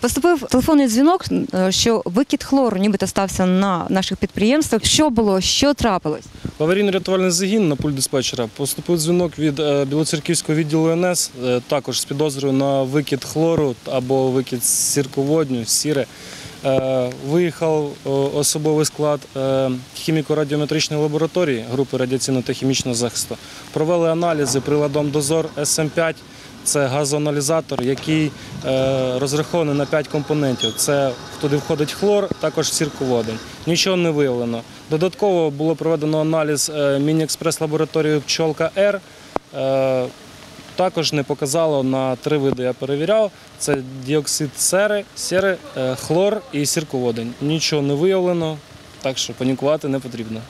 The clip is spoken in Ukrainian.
Поступив телефонний дзвінок, е, що викид хлору нібито стався на наших підприємствах. Що було, що трапилось? В аварійно-рятувальний загін на пульт диспетчера поступив дзвінок від е, Білоцерківського відділу НС, е, також з підозрою на викид хлору або викид сірководню, сіре. Виїхав особовий склад хіміко-радіометричної лабораторії групи радіаційно та хімічного захисту. Провели аналізи приладом Дозор СМ5. Це газоаналізатор, який е, розрахований на 5 компонентів. Це туди входить хлор, також сірководень. Нічого не виявлено. Додатково було проведено аналіз е, міні-експрес лабораторією пчолка Р. Е, також не показало на три види. Я перевіряв: це діоксид сери, сери, хлор і сірководень. Нічого не виявлено, так що панікувати не потрібно.